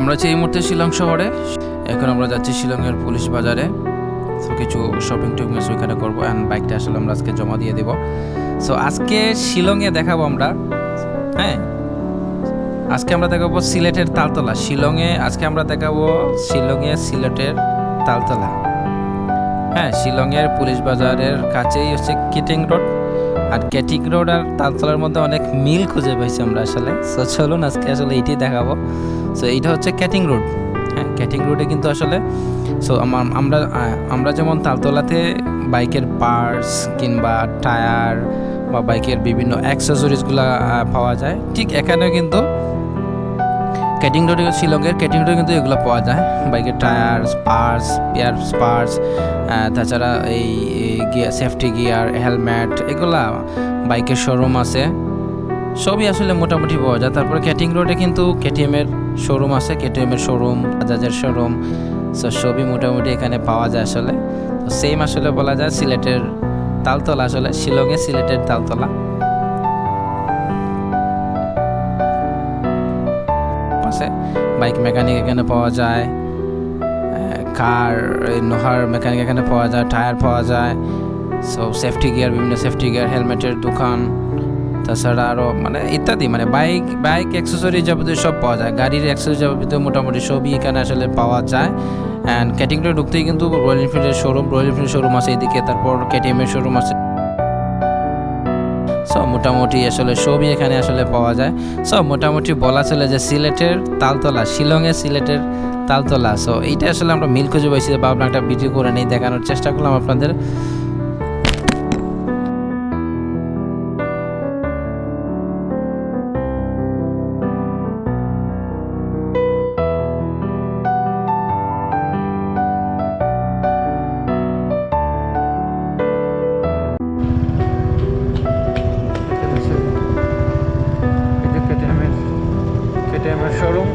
আমরা আছি এই মুহূর্তে শিলং শহরে, এখন আমরা যাচ্ছি শিলংয়ের পুলিশ বাজারে। তো কিছু শপিং টপিং ওইখানে করব অ্যান্ড বাইকটা আসলে আমরা আজকে জমা দিয়ে দিব। সো আজকে শিলংয়ে দেখাবো আমরা হ্যাঁ? আজকে আমরা দেখাবো সিলেটের তালতলা। শিলংয়ে, আজকে আমরা দেখাবো শিলংয়ে সিলেটের তালতলা। হ্যাঁ শিলংয়ের পুলিশ বাজারের কাছেই হচ্ছে কেটিং রোড। আর ক্যাটিং রোড আর তালতলার মধ্যে অনেক মিল খুঁজে পেয়েছি আমরা আসলে। সো চলুন আজকে আসলে এইটাই দেখাবো। সো এইটা হচ্ছে ক্যাটিং রোড হ্যাঁ ক্যাটিং রোডে কিন্তু আসলে সো আমার আমরা যেমন তালতলাতে বাইকের পার্টস কিংবা টায়ার বা বাইকের বিভিন্ন অ্যাক্সেসরিজগুলো পাওয়া যায়, ঠিক এখানেও কিন্তু ক্যাটিং রোডে শিলংয়ের ক্যাটিং রোডে কিন্তু এগুলো পাওয়া যায়, বাইকের টায়ার পার্টস পেয়ার পার্টস তাছাড়া এই গিয়ার সেফটি গিয়ার হেলমেট এগুলা বাইকের শোরুম আছে, সবই আসলে মোটামুটি পাওয়া যায়। তারপরে ক্যাটিং রোডে কিন্তু কেটিএমের শোরুম আছে কেটিএমের শোরুম বাজাজের শোরুম সো সবই মোটামুটি এখানে পাওয়া যায় আসলে। তো সেম আসলে বলা যায়, সিলেটের তালতলা আসলে, শিলংয়ে সিলেটের তালতলা। আছে বাইক মেকানিক এখানে পাওয়া যায় কার নোহার মেকানিক এখানে পাওয়া যায় টায়ার পাওয়া যায় সো সেফটি গিয়ার বিভিন্ন সেফটি গিয়ার হেলমেটের দোকান। তাছাড়া আরও মানে ইত্যাদি মানে বাইক বাইক অ্যাক্সেসরি যাবতীয় সব পাওয়া যায়। গাড়ির অ্যাক্সেসরি যাবতীয় মোটামুটি সবই এখানে আসলে পাওয়া যায়। অ্যান্ড ক্যাটিংটা ঢুকতেই কিন্তু রয়্যাল এনফিল্ডের শোরুম রয়্যাল এনফিল্ড শোরুম আছে এদিকে, তারপর কেটিএমের শোরুম আছে। সব মোটামুটি আসলে সবই এখানে আসলে পাওয়া যায়। সব মোটামুটি বলা চলে যে সিলেটের তালতলা শিলংয়ে সিলেটের তালতলা। সো এইটা আসলে আমরা মিল খুঁজে পাইছি আপনার একটা ভিডিও করে নেই, দেখানোর চেষ্টা করলাম আপনাদের। এটা আমার শোরুম